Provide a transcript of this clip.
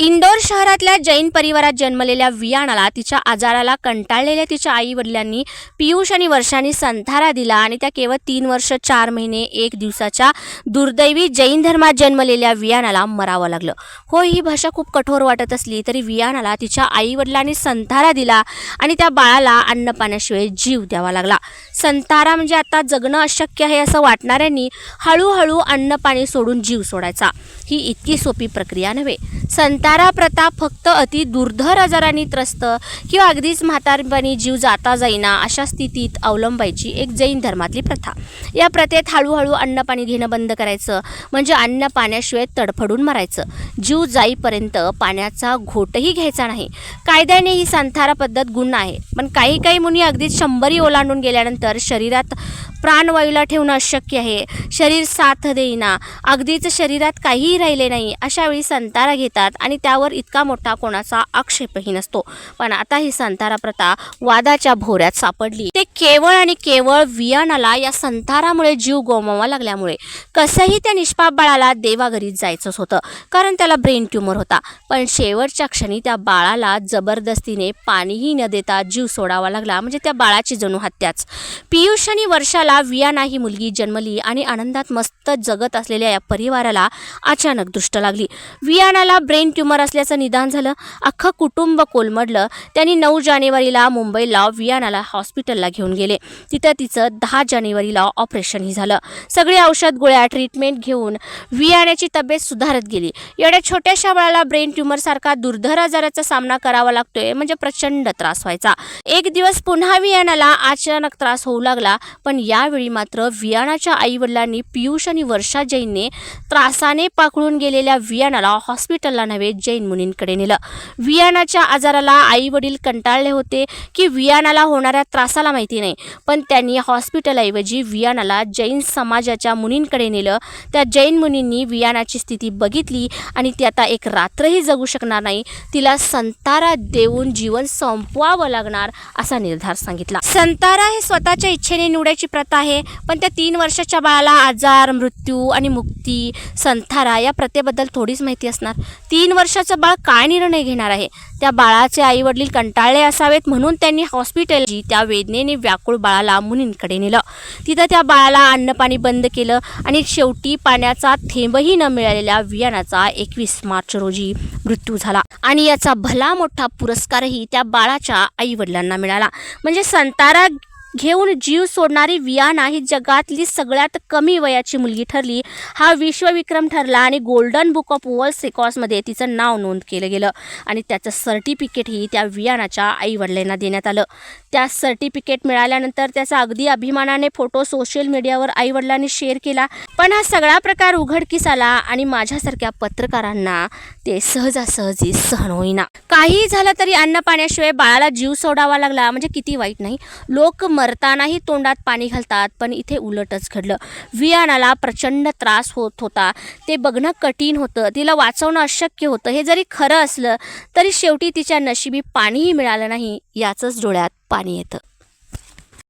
इंदोर शहरातल्या जैन परिवारात जन्मलेल्या वियाणाला तिच्या आजाराला कंटाळलेल्या तिच्या आई वडिलांनी पियुष आणि वर्षांनी संथारा दिला आणि त्या केवळ तीन वर्ष चार महिने एक दिवसाच्या दुर्दैवी जैन धर्मात जन्मलेल्या वियाणाला मरावं लागलं. हो ही भाषा खूप कठोर वाटत असली तरी वियाणाला तिच्या आई वडिलांनी संथारा दिला आणि त्या बाळाला अन्नपाण्याशिवाय जीव द्यावा लागला. संतारा म्हणजे आता जगणं अशक्य आहे असं वाटणाऱ्यांनी हळूहळू अन्न पाणी सोडून जीव सोडायचा. ही इतकी सोपी प्रक्रिया नव्हे. संतारा प्रथा फक्त अति दुर्धर आजारांनी त्रस्त किंवा अगदीच म्हातारपणी जीव जाता जाईना अशा स्थितीत अवलंबायची एक जैन धर्मातली प्रथा. या प्रथेत हळूहळू अन्न पाणी घेणं बंद करायचं म्हणजे अन्न पाण्याशिवाय तडफडून मरायचं. जीव जाईपर्यंत पाण्याचा घोटही घ्यायचा नाही. कायद्याने ही संथारा पद्धत गुन्हा आहे. पण काही काही मुनी अगदीच शंभरी ओलांडून गेल्यानंतर तर शरीरात प्राणवायूला ठेवणं अशक्य आहे. शरीर साथ देईना. अगदीच शरीरात काहीही राहिले नाही अशा वेळी संतारा घेतात आणि त्यावर इतका मोठा कोणाचा आक्षेपही नसतो. पण आता ही संतारा प्रथा वादाच्या भोऱ्यात सापडली. ते केवळ आणि केवळ वियानाला या संतारामुळे जीव गमवावा लागल्यामुळे कसंही त्या निष्पाप बाळाला देवाघरीत जायचंच होतं. कारण त्याला ब्रेन ट्यूमर होता. पण शेवटच्या क्षणी त्या बाळाला जबरदस्तीने पाणीही न देता जीव सोडावा लागला. म्हणजे त्या बाळाची जणू हत्याच. पियुष आणि वर्षाला वियाना ही मुलगी जन्मली आणि आनंदात मस्त जगत असलेल्या या परिवाराला अचानक दृष्ट लागली. वियानाला ब्रेन ट्यूमर असल्याचं निदान झालं. अख्खं कुटुंब कोलमडलं. त्यांनी नऊ जानेवारीला मुंबईला वियानाला हॉस्पिटलला घेऊन गेले. तिथं तिचं दहा जानेवारीला ऑपरेशनही झालं. सगळे औषध गोळ्या ट्रीटमेंट घेऊन वियाण्याची तब्येत सुधारत गेली. एवढ्या छोट्याशा बाळाला ब्रेन ट्यूमरसारखा दुर्धर आजाराचा सामना करावा लागतोय म्हणजे प्रचंड त्रास व्हायचा. एक दिवस पुन्हा वियानाला अचानक त्रास होऊ लागला पण या यावेळी मात्र वियानाच्या आईवडिलांनी पियुष आणि वर्षा जैनने त्रासाने पाकळून गेलेल्या वियानाला हॉस्पिटलला नव्हे जैन मुनींकडे नेलं. वियानाच्या आजाराला आई वडील कंटाळले होते की वियानाला होणाऱ्या त्रासाला माहिती नाही पण त्यांनी हॉस्पिटलऐवजी वियानाला जैन समाजाच्या मुनींकडे नेलं. त्या जैन मुनींनी वियानाची स्थिती बघितली आणि ती आता एक रात्रही जगू शकणार नाही तिला संतारा देऊन जीवन संपवावं लागणार असा निर्धार सांगितला. संतारा हे स्वतःच्या इच्छेने निवडायची प्रथा आहे. पण त्या तीन वर्षाच्या बाळाला आजार मृत्यू आणि मुक्ती संथारा या प्रथेबद्दल थोडीच माहिती असणार. तीन वर्षाचं बाळ काय निर्णय घेणार आहे? त्या बाळाचे आई वडील कंटाळले असावेत म्हणून त्यांनी हॉस्पिटलची त्या वेदनेने व्याकुळ बाळाला मुनींकडे नेलं. तिथं त्या बाळाला अन्नपाणी बंद केलं आणि शेवटी पाण्याचा थेंबही न मिळालेल्या वियानाचा एकवीस मार्च रोजी मृत्यू झाला. आणि याचा भला मोठा पुरस्कारही त्या बाळाच्या आई वडिलांना मिळाला. म्हणजे संतारा घेऊन जीव सोडणारी वियाना ही जगातली सगळ्यात कमी वयाची मुलगी ठरली. हा विश्वविक्रम ठरला आणि गोल्डन बुक ऑफ वर्ल्ड रेकॉर्ड्समध्ये तिचं नाव नोंद केलं गेलं. आणि त्याचं सर्टिफिकेटही त्या वियानाच्या आईवडिलांना देण्यात आलं. त्या सर्टिफिकेट मिळाल्यानंतर त्याचा अगदी अभिमानाने फोटो सोशल मीडियावर आईवडिलांनी शेअर केला. पण हा सगळा प्रकार उघडकीस आला आणि माझ्यासारख्या पत्रकारांना ते सहजासहजी सहन होईना. काही झालं तरी अन्न पाण्याशिवाय बाळाला जीव सोडावा लागला म्हणजे किती वाईट नाही. लोक मरतानाही तोंडात पाणी घालतात पण इथे उलटच घडलं. वियानाला प्रचंड त्रास होत होता. ते बघणं कठीण होतं. तिला वाचवणं अशक्य होतं. हे जरी खरं असलं तरी शेवटी तिच्या नशिबी पाणीही मिळालं नाही याचंच डोळ्यात पाणी येतं